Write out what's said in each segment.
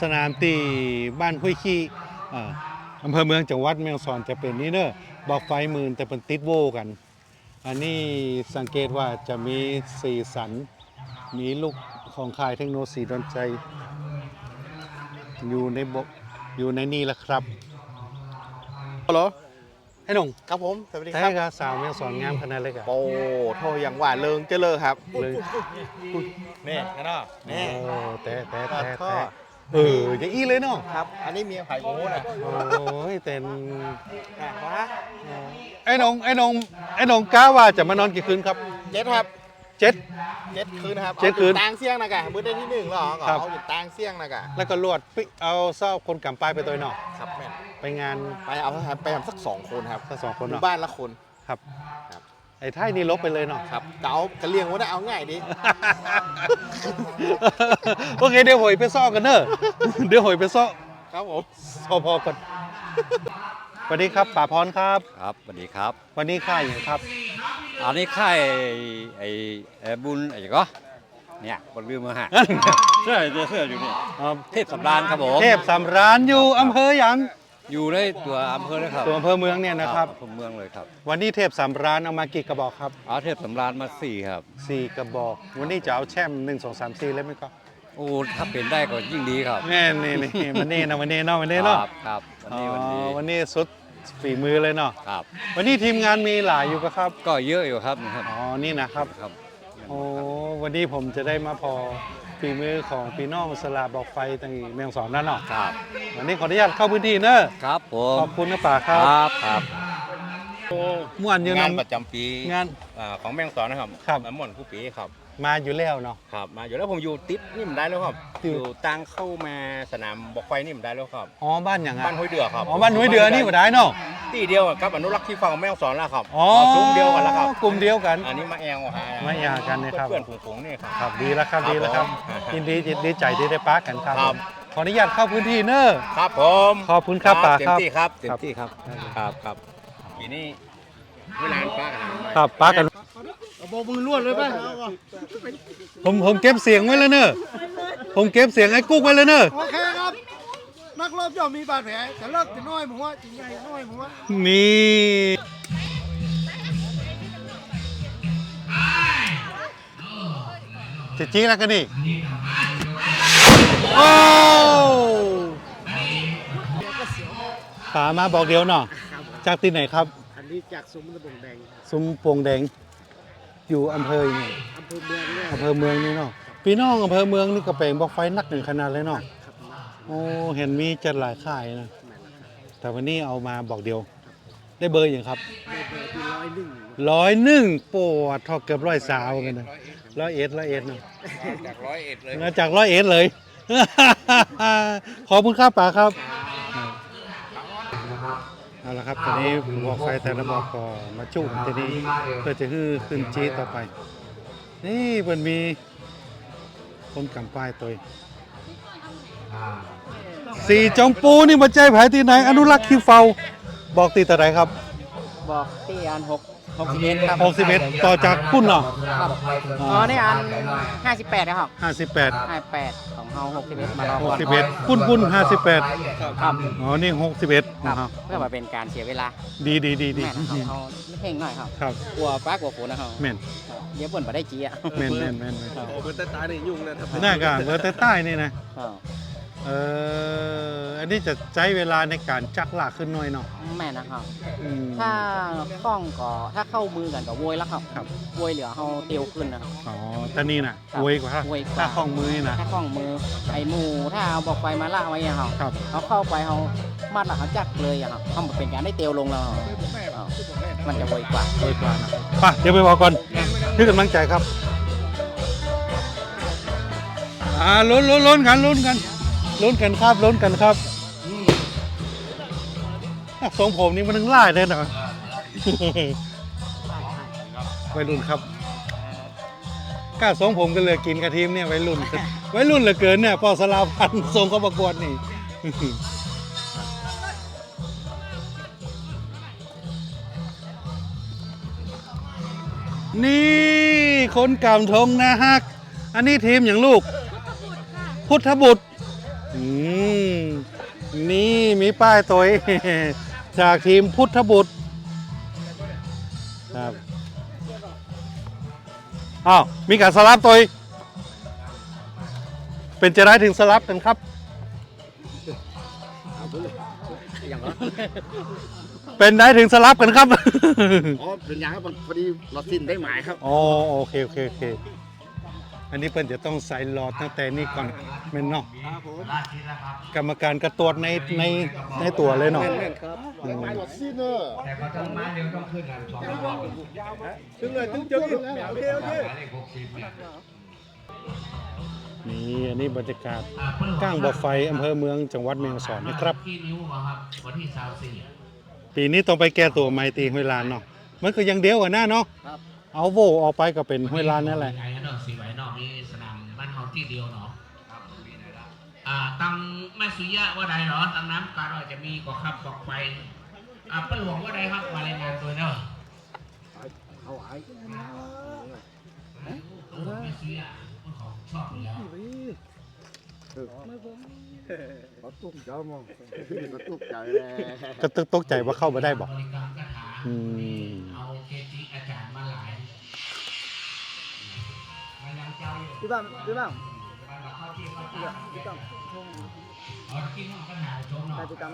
สนามตีบ้านห้วยขี้เอ่ออำเภอเมืองจังหวัดแม่ฮ่องสอนจะเป็นนี่เนอะบอกไฟหมื่นแต่เป็นติดโวกัน อันนี้สังเกตว่าจะมีสีสัน มีลูกของค่ายเทคโนโลยีดนใจ อยู่ในบอยู่ในนี่แหละครับฮัลโหลไอ้หนุ่งครับผม สวัสดีแท้ครับกับสาวแม่ฮ่องสอนงามขนาดเลยกับโอ้โทอย่างว่าเลิงเจริญครับเลย นี่กันเนาะ โอ้แต่แต่แต่ท่อแต่ เออจะอี้เลยเนาะครับ อันนี้เมียไผ่โง่นะโอ้ยเต็นอะขอฮะไอ้หนงไอ้หนงไอ้หนงกล้าว่าจะมานอนกี่คืนครับเจ็ดครับเจ็ด เจ็ดคืนครับเจ็ดคืนอาอยู่ตางเสี่ยงนะกะมือได้ที่หนึ่งแล้วเหรอครับ เอาอยู่ตางเสี่ยงนะกะแล้วก็ลวดปิเอาเศร้าคนกำปลายไปตัวหนอครับแม่นไปงานไปเอาไปทำสักสองคนครับสักสองคนหมู่เนาะบ้านละคนครับ ครับ ไอ้ไทยนี่ลบไปเลยเนาะ ครับกเอากระเลียงว่าได้เอาง่ายดิโอเคเดี๋ยวหอยไปซ่อกันเนอะ เดี๋ยวหอยไปซ่อครับผมซอพอกันสวัสดีครับป่าพรครับ ครับสวัสดีครับ วันนี้ค่ายอย่างครับ อันนี้ค่ายไอ้ไอ้บุญไอ้ก็เนี่ยบนลืมมาฮะ เสื้อเสื้อเสื้ออยู่นี่อ่าเทพสำราญครับผม เทพสำราญอยู่อำเภอหยัง อยู่ในตัวอำเภอเลยครับตัวอำเภอเมืองเนี่ยนะครับ อำเภอเมืองเลยครับวันนี้เทพสำราญเอามากี่กระบอกครับเอาเทพสำราญมาสี่ครับ สี่กระบอก วันนี้จะเอาแช่มหนึ่งสองสามสี่เลยไหมครับโอ้ถ้าเป็นได้ก็ยิ่งดีครับนี่นี่นี่วันนี้นะวันนี้เนาะวันนี้เนาะครับครับวันนี้วันนี้อ๋อวันนี้สุดฝีมือเลยเนาะครับ วันนี้ทีมงานมีหลายอยู่ปะครับก็เยอะอยู่ครับนะครับอ๋อนี่นะครับครับ โอ้วันนี้ผมจะได้มาพอ ฝีมือของพี่น้องสลาบอกไฟตังเมืองสอนนั่นเนาะครับวันนี้ขออนุญาตเข้าพื้นที่เนอะครับผมขอบคุณนะป่าคครับรับครับม่วนอยู่งานนำประจำปีงาน อ่าของแมงสอนนะครับครับ น้ำมนต์ผู้ปีครับมาอยู่แล้วเนาะ ครับ มาอยู่แล้วผมอยู่ติดนี่มันได้แล้วครับ อยู่ อยู่ตังเข้ามาสนามบอกไฟนี่มันได้แล้วครับ อ๋อบ้านอย่างบ้านห้วยเดือครับอ๋อบ้านห้วยเดือนี่มาได้เนาะ ที่เดียวกับอนุรักษ์ที่ฟังแมงสอนแล้วครับอ๋อซุ้มเดียวกันแล้วครับกลุ่มเดียวกัน อันนี้มาแอลหามาแอลกันเนี่ยครับเพื่อนๆฝูงๆนี่ครับครับดีแล้วครับครับดีแล้วครับผมยินดียินดีใจที่ได้ปากันครับครับขออนุญาตเข้าพื้นที่เนอะครับผมขอบคุณครับป่าเต็คมรับที่ครับเต็มครับที่ครับครับครับปีนี้เวลาป้ากันครับปากันบอกมือล้วนเลยป่ะผมผมเก็บเสียงไว้แล้วเนอะผมเก็บเสียงไอ้กุ๊กไว้แล้วเนอะโอเคครับนั กรบย่อมมีบาดแผลแต่เลิกจะน้อยผมว่าจริงใหญ่น้อยผมว่านี่จะจี้แล้วกันนี่โอ้ป๋ามาบอกเดียวเนาะจากที่ไหนครับ อันนี้จากซุ้มตะบงแดงซุ้มโปงแดง อยู่อำเภอนี่อำเภอเมืองเนี่ยอำเภอเมืองนี่เนาะพี่น้องอำเภอเมืองนี่ก็แปลงบอกไฟนักหนึ่งขนาดเลยเนาะ โอ้เห็นมีจัดหลายค่ายนะ แต่วันนี้เอามาบอกเดียว ได้เบอร์อย่างครับในเบอร์ที่ร้อยหนึ่งร้อยหนึ่งปวดทอเกือบร้อยสาวกันนะร้อยเอ็ดร้อยเอ็ดเนาะจากร้อยเอ็ดเลยมาจากร้อยเอ็ดเลย ขอบคุณครับป๋าครับเอาละครับตอนนี้บอกไฟแต่ละบอกก็มาจุ่มทีนี้เพื่อจะฮื้อขึ้นจีต่อไป นี่มันมีคนกำป้ายตัว สีจงปูนี่มาใจแผลที่ไหน อนุรักษ์ขี้เฝ้าบอกตีแต่ไหนครับ บอกที่อันหกหกสิบเอ็ดครับ 61 ต่อจากพุ่นเนาะครับ อ๋อนี่อันห้าสิบแปดนะครับ58 ห้าแปดของเฮาหกสิบเอ็ดมารอก่อน61พุ่นพุ่น58 ครับอ๋อ นี่ 61ครับนะครับเพื่อมาเป็นการเสียเวลาดีดีดีดีแม่นะครับเขาเพ่งหน่อยครับครับกลัวป้ากลัวฝนนะครับแม่นครับเดี๋ยวเปิ่นมาได้จีอะแม่นแม่นแม่นแม่นโอ้เป็นตาตาเนี่ยยุ่งนะครับน่ากันเบอร์ใต้ๆนี่นะ ครับ เออ อันนี้จะใช้เวลาในการจักลากขึ้นหน่อยเนาะแม่นะครับ อืม ถ้าคล้องก็ถ้าเข้ามือกันก็โวยแล้วครับครับ โวยเหลือเฮาเตียวขึ้นนะครับ อ๋อแต่นี่น่ะครับอวยกว่าอวยกว่า ถ้าข้องมือนี่นะถ้าคล้องมือไอ้หมูถ้าเอาบอกไฟมาล่าไว้อะครับครับ เขาเข้าไปเขามัดหลักเขาจักเลยอะครับเขาเป็นการได้เตียวลงแล้วครับอ้าวมันจะโวยกว่าอวยกว่านะไป่ะเดี๋ยวไปบอกก่อนที่กำลังใจครับ อ่าลุ้นลุ้นลุ้นกันลุ้นกัน ลุ้นกันครับลุ้นกันครับอะทรงผมนี่มันนึงไล่เลยนะวัยรุ่นครับกล้าทรงผมกันเลยกินกระทีมเนี่ยวัยรุ่นวัยรุ่นเหลือเกินเนี่ยพอสลาพันธุ์ทรงเขาประกวดนี่นี่คนกำทงนะฮัก อันนี้ทีมอย่างลูก พุทธบุตร ป้ายตัวจากทีมพุทธบุตรครับอ้าวมีการสลับตัวเป็นจะได้ถึงสลับกันครับเป็นได้ถึงสลับกันครับอ๋อเป็นอยังครับพอดีเราสิ้นได้หมายครับอ๋อโอเคโอเคโอเค อันนี้เพิ่นจะต้องใส่หลอดตั้งแต่นี้ก่อนแม่นเนาะกรรมการกระตรวจในในในตัวเลยเนาะหมายเราสิ้นเนอะแต่ก็ต้องมาเดี๋ยวต้องขึ้นกันสองรอบถึงเลยถึงเจอโอเคโอเคหมายเลขหกสิบเนี่ยนี่อันนี้บรรยากาศก้างบ่อไฟอำเภอเมืองจังหวัดแม่ฮ่องสอนนะครับ ที่นิ้วเหรอครับวันที่สามสี่ปีนี้ต้องไปแก้ตัวไม้ตีห้วยลานเนาะมันก็ยังเดียวอะนะเนาะเอาโวออกไปก็เป็นห้วยลานนั่นแหละ ไงเนาะสีไว้นอกนี่สนามบ้านเฮาที่เดียวเนาะอ่าตังแม่สุริยะว่าใดเหรอตังน้ำการว่าจะมีก็ขับบอกไปอ่าป้าหลวงว่าใดครับมารายงานตัวเนาะเอาไว้แม่สุริยะคนของชอบอยู่แล้วประตูเจ้ามองประตูใจเลยก็ตึกตกใจว่าเข้ามาได้บอกบริกรรมคาถาอืมเอาเกจิอาจารย์มาหลาย พี่บ้างพี่บ้างมาเข้าที่เข้าที่พี่ต้องเอาที่ห้องปัญหาชมหน่อยกิจกรรม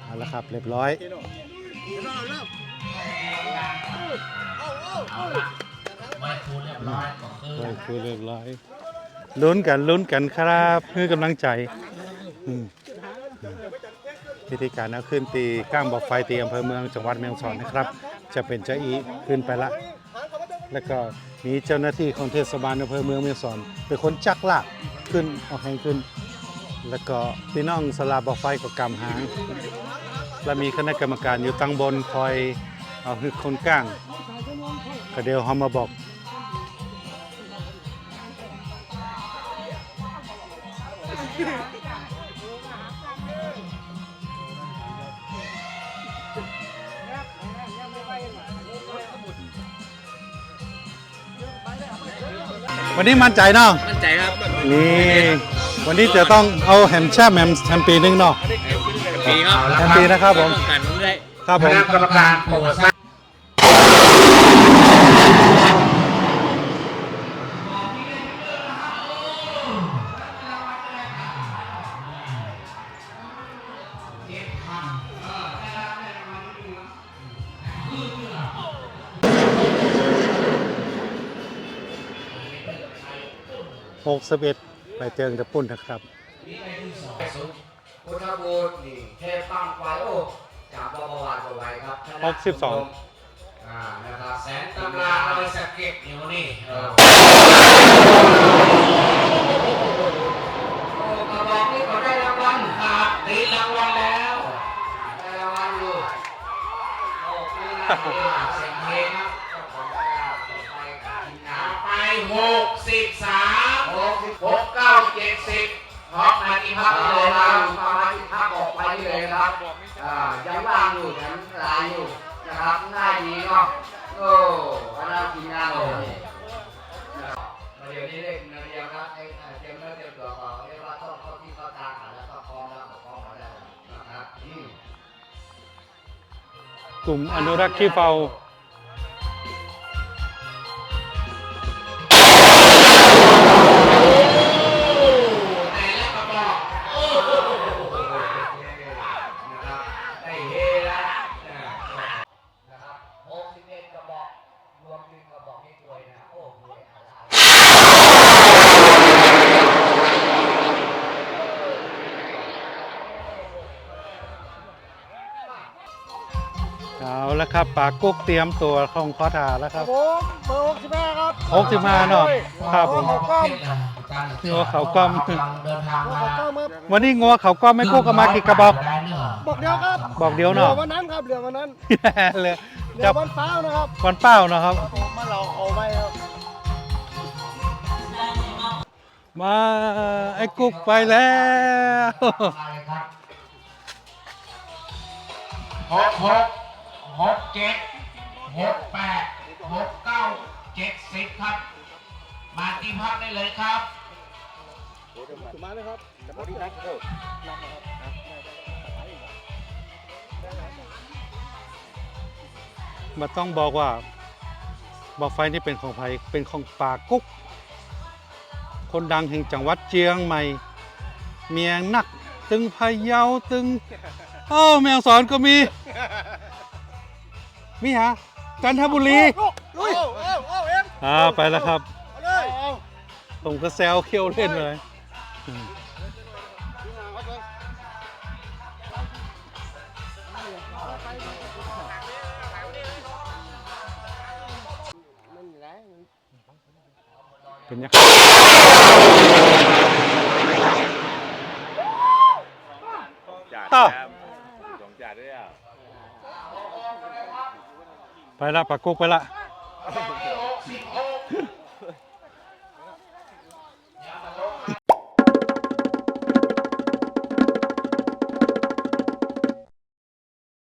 เอาละครับ เรียบร้อยเอาละไว้ครูเรียบร้อยก็คือเรียบร้อยลุ้นกันลุ้นกันครับเพื่อกำลังใจพิธีการเอาขึ้นตีก้างบอกไฟตีอำเภอเมืองจังหวัดแม่ฮ่องสอนนะครับ จะเป็นเจ้าอีขึ้นไปละ แล้วก็ มีเจ้าหน้าที่ของเทศบาลอำเภอเมืองแม่ฮ่องสอนเป็นคนจักลากขึ้นเอาให้ขึ้น แล้วก็พี่น้องสลาบอไฟก็กำหาง และมีคณะกรรมการอยู่ตั้งบนคอยเอาคือคนกลางก็เดี๋ยวเขามาบอก วันนี้มั่นใจเนาะมั่นใจครับนี่วันนี้จะต้องเอาแฮมแช่แฮมแฮมปีนึงเนาะแฮมปีครับแฮมปีนะครับผมกันมันได้ครับผมคณะกรรมการโปรดทราบ 61ไปเจอกับปุ่นนะครับพุทธบูชนี่เทพตั้งไว้โอ้จากบวรเอาไว้ครับหกสิบสองอ่านะครับแสนตำตำราราเอาเอาไปไว้สเก็ตอยู่นี่เออโอ้กระบอกนี่ก็ได้รางวัลครับตีรางวัลแล้วได้รางวัลอยู่โอ้ปีหน้าปีหน้าเสียงเพลงครับเจ้าของเจ้าต่อไปกับทีมงานไปหกสิบสามหก สิบหกเก้าเจ็ดสิบพร้อมมาที่พักเลเลยยคครัรับบประมาณที่พักออกไปเลยนะครับอ่ายังว่างอยู่ยังลายอยู่นะครับง่ายดีเนาะโอ้คณะทีมงานเลยเดี๋ยวนี้เล่นาเดียวครับไอ้เออเตรียมเนื้อเตรียมตัวก่อนเรียกว่าต้องเข้าที่เข้าทางแล้วก็พร้อมแล้วพร้อมแล้วนะครับอืมกลุ่มอนุรักษ์ขี้เฝ้า ครับปากกุ๊กเตรียมตัวของคอทาแล้วครับผมเบอร์หกสิบห้าครับหกสิบห้าเนาะครับผม งัวเขากล้องเดินทางมาก็มาวันนี้งัวเขาก็ไม่กู้กันมากี่กระบอกได้เนอะบอกเดียวครับบอกเดียวเหลืเนาะ อวันนั้นครับเหลือวันนั้นเลยเหลืจัอบวันเป้านะครับวันเป้าเนาะครับ ผมมาเราเอาไว้ครับมาไอ้กุ๊กไปแล้ว หกหก หกเจ็ดหกแปดหกเก้าเจ็ดสิบครับ มาที่พักได้เลยครับมาเลยครับจะบริการเออรับนะครับมาต้องบอกว่าบอกไฟนี่เป็นของไผเป็นของป่ากุ๊ก คนดังแห่งจังหวัดเจียงใหม่ เมียงนัก ตึงพะเยาตึงโอ้แมวสอนก็มี มีฮะจันทบุรีลุยเอาเอาเอ็มอ่าไปแล้วครับ เอาเลยผมก็แซวเคี้ยวเล่นเลยเป็นยังต่อ ไปละปากกุกไปละเ